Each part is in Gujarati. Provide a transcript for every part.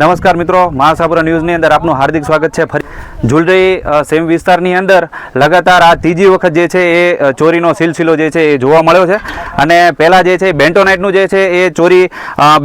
નમસ્કાર મિત્રો મહાસાપુરા ન્યૂઝની અંદર આપનું હાર્દિક સ્વાગત છે. ફરી ઝુલરી સેમ વિસ્તારની અંદર લગાતાર આ ત્રીજી વખત જે છે એ ચોરીનો સિલસિલો જે છે એ જોવા મળ્યો છે. અને પહેલાં જે છે બેન્ટોનાઇટનું જે છે એ ચોરી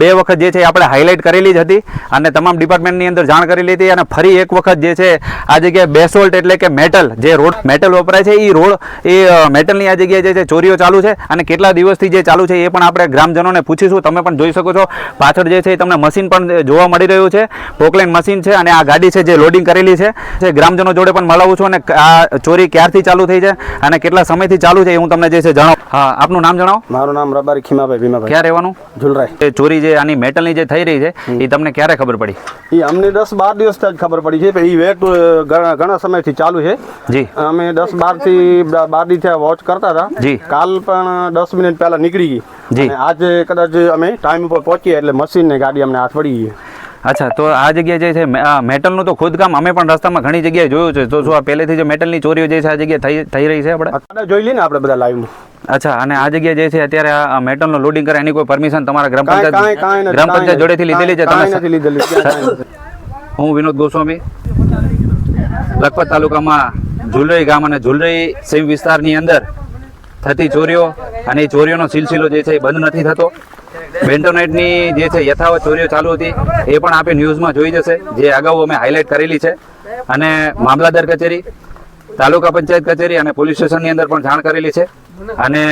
બે વખત જે છે આપણે હાઇલાઇટ કરેલી જ હતી અને તમામ ડિપાર્ટમેન્ટની અંદર જાણ કરેલી હતી અને ફરી એક વખત જે છે આ જગ્યાએ બેસોલ્ટ એટલે કે મેટલ જે રોડ, મેટલ વપરાય છે એ રોડ એ મેટલની આ જગ્યાએ જે છે ચોરીઓ ચાલુ છે અને કેટલા દિવસથી જે ચાલુ છે એ પણ આપણે ગ્રામજનોને પૂછીશું. તમે પણ જોઈ શકો છો. પાછળ જે છે એ તમને મશીન પણ જોવા મળી રહ્યું છે. પોકલેન મશીન છે અને આ ગાડી છે જે લોડિંગ કરેલી છે. જે ગ્રામજનો જોડે પણ મળાવું છું અને આ ચોરી ક્યારથી ચાલુ થઈ છે અને કેટલા સમયથી ચાલુ છે એ હું તમને જે છે જણાવું. હા આપનું નામ જણાવો. મારું નામ રબારી ખીમાભાઈ ભીમાભાઈ. ક્યાં રહેવાનું? ઝુલરાય ચોરી જે આની મેટલની જે થઈ રહી છે એ તમને ક્યારે ખબર પડી? એ અમને દસ બાર દિવસ જ ખબર પડી છે એ વેટ ઘણા ઘણા સમયથી ચાલુ છે. જી. અમે દસ બારથી બારથી વોચ કરતા હતા. જી. કાલ પણ દસ મિનિટ પહેલા નીકળી ગઈ. જી. આજે કદાચ અમે ટાઈમ ઉપર પહોંચીએ એટલે મશીન ને ગાડી અમને હાથ પડી ગઈ અચ્છા તો આ જગ્યા જે છે મેટલનું તો ખોદકામ અમે પણ રસ્તામાં ઘણી જગ્યાએ જોયું છે. તો શું આ પહેલેથી જે મેટલની ચોરીઓ જે છે આ જગ્યાએ થઈ થઈ રહી છે આપણે? જોઈ લઈએ ને આપણે બધા લાઈવ અચ્છા અને આ જગ્યા જે છે અત્યારે આ મેટલનું લોડિંગ કરે એની કોઈ પરમિશન તમારા ગ્રામ પંચાયત ગ્રામ પંચાયત જોડેથી લીધેલી છે તમે લીધેલી હું વિનોદ ગોસ્વામી લખપત તાલુકામાં ઝુલરઈ ગામ અને ઝુલરઈ સેમ વિસ્તારની અંદર થતી ચોરીઓ અને એ ચોરીઓનો સિલસિલો જે છે એ બંધ નથી થતો. બેન્ટોનાઇટની જે છે યથાવત ચોરીઓ ચાલુ હતી, એ પણ આપણે ન્યૂઝમાં જોઈ જશે. જે અગાઉ અમે હાઇલાઇટ કરેલી છે. અને મામલાદાર કચેરી, તાલુકા પંચાયત કચેરી અને પોલીસ સ્ટેશનની અંદર પણ જાણ કરેલી છે. અને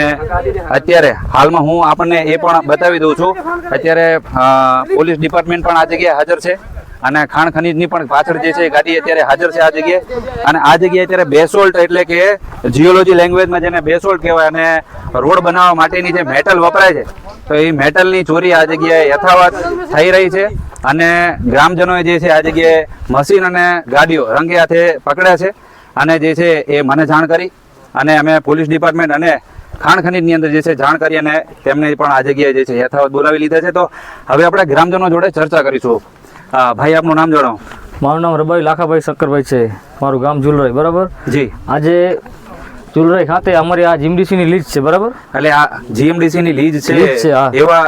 અત્યારે હાલમાં હું આપણને એ પણ બતાવી દઉં છું. અત્યારે પોલીસ ડિપાર્ટમેન્ટ પણ આ જગ્યાએ હાજર છે. અને ખાણ ખનીજની પણ પાછળ જે છે ગાડી અત્યારે હાજર છે આ જગ્યાએ. અને આ જગ્યાએ અત્યારે બેસોલ્ટ એટલે કે જીઓલોજી લેંગ્વેજમાં જેને બેસોલ્ટ કહેવાય અને રોડ બનાવવા માટેની જે મેટલ વપરાય છે તો એ મેટલની ચોરી આ જગ્યાએ યથાવત થઈ રહી છે અને ગ્રામજનોએ જે છે આ જગ્યાએ મશીન અને ગાડીઓ રંગે હાથે પકડ્યા છે અને જે છે એ મને જાણ કરી અને અમે પોલીસ ડિપાર્ટમેન્ટ અને ખાણ ખનીજની અંદર જે છે જાણ કરી અને તેમને પણ આ જગ્યાએ જે છે યથાવત બોલાવી લીધા છે. તો હવે આપણે ગ્રામજનો જોડે ચર્ચા કરીશું. ભાઈ આપનું નામ જણાવો. મારું નામ રબાઈ લાખાભાઈ શક્કરભાઈ છે. મારું ગામ જુલરાઈ બરાબર? જી. આજે ઝુલરાઈ ખાતે અમારી આ જીમડીસીની લીજ છે બરાબર? એટલે આ જીએમડીસી ની લીજ છે. એવા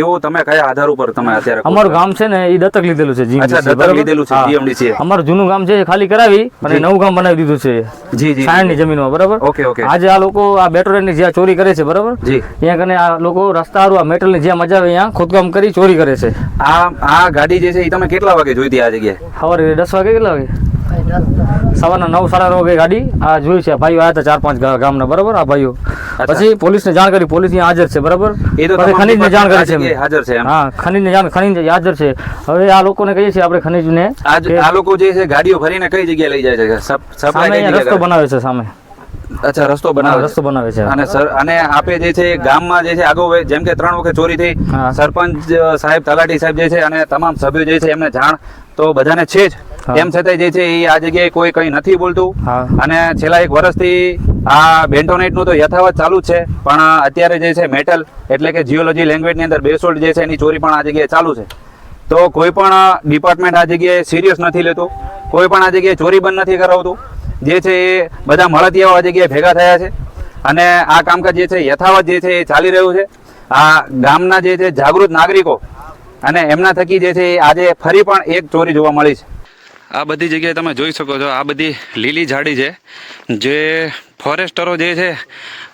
એવો તમે કયા આધાર ઉપર તમે અત્યારે અમારું ગામ છે ને એ દત્તક લીધેલું છે દત્તક લીધેલું છે, હા. અમારું જૂનું ગામ છે ખાલી કરાવી અને નવું ગામ બનાવી દીધું છે જી જી સાયણની જમીનમાં બરાબર? Okay, okay. આજે આ લોકો આ બેટોરેની જ્યાં ચોરી કરે છે બરાબર? જી. ત્યાં કને આ લોકો રસ્તા હારું આ મેટલની જ્યાં મજા આવે ત્યાં ખોદકામ કરી ચોરી કરે છે. આ આ ગાડી જે છે એ તમે કેટલા વાગે જોઈતી આ જગ્યાએ? સવારે દસ વાગે કેટલા વાગે? સવારના નવ સાડા નવ ગાડી. આ જોઈ છે ભાઈઓ આવ્યા હતા ચાર પાંચ ગામના બરાબર? આ ભાઈઓ. પછી પોલીસને જાણ કરી પોલીસ અહીંયા હાજર છે બરાબર? એ તો ખનીજને જાણ કરી છે હાજર છે. હા ખનીજને જાણ ખનીજ હાજર છે. હવે આ લોકોને કહીએ છીએ આપણે ખનીજને આ લોકો જે છે ગાડીઓ ભરીને કઈ જગ્યાએ લઈ જાય છે? સામે રસ્તો બનાવે છે સામે. અચ્છા રસ્તો બનાવે રસ્તો બનાવે છે. અને સર અને આપે જે છે ગામમાં જે છે આગો જેમ કે ત્રણ વખત ચોરી થઈ સરપંચ સાહેબ તલાટી સાહેબ જે છે અને તમામ સભ્યો જે છે એમને જાણ તો બધાને છે જ. તેમ છતાં જે છે એ આ જગ્યાએ કોઈ કઈ નથી બોલતું. અને છેલ્લા એક વર્ષથી આ બેન્ટોનાઇટનું તો યથાવત ચાલુ છે પણ અત્યારે જે છે મેટલ એટલે કે જીઓલોજી લેંગ્વેજની અંદર બેસોલ્ટ જે છે એની ચોરી પણ આ જગ્યાએ ચાલુ છે. તો કોઈ પણ ડિપાર્ટમેન્ટ આ જગ્યાએ સિરિયસ નથી લેતું કોઈ પણ આ જગ્યાએ ચોરી બંધ નથી કરાવતું. જે છે એ બધા મળતિયાઓ આ જગ્યાએ ભેગા થયા છે. અને આ કામકાજ જે છે યથાવત જે છે એ ચાલી રહ્યું છે. આ ગામના જે છે જાગૃત નાગરિકો અને એમના થકી જે છે આજે ફરી પણ એક ચોરી જોવા મળી છે. આ બધી જગ્યાએ તમે જોઈ શકો છો, આ બધી લીલી ઝાડી છે, જે ફોરેસ્ટરો જે છે,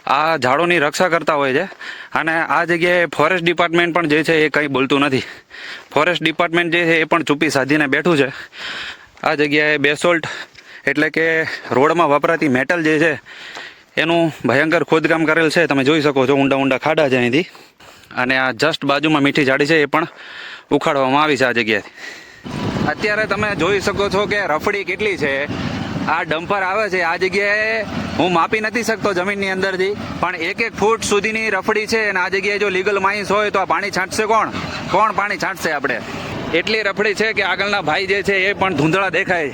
આ ઝાડોની રક્ષા કરતા હોય છે. અને આ જગ્યાએ ફોરેસ્ટ ડિપાર્ટમેન્ટ પણ જે છે, એ કંઈ બોલતું નથી. ફોરેસ્ટ ડિપાર્ટમેન્ટ જે છે, એ પણ ચૂપી સાધીને બેઠું છે. આ જગ્યાએ બેસોલ્ટ એટલે કે રોડમાં વપરાતી મેટલ જે છે, એનું ભયંકર ખોદકામ કરેલ છે. તમે જોઈ શકો છો, ઊંડા ઊંડા ખાડા છે અહીંથી. અને આ જસ્ટ બાજુમાં મીઠી ઝાડી છે, એ પણ ઉખાડવામાં આવી છે આ જગ્યાએથી. અત્યારે તમે જોઈ શકો છો કે રફડી કેટલી છે. આ ડમ્પર આવે છે. આ જગ્યાએ હું માપી નથી શકતો જમીનની અંદરથી, પણ એક એક ફૂટ સુધીની રફડી છે અને આ જગ્યાએ જો લીગલ માઇન્સ હોય તો આ પાણી છાંટશે કોણ? કોણ પાણી છાંટશે આપણે? એટલી રફડી છે કે આગળના ભાઈ જે છે એ પણ ધૂંધળા દેખાય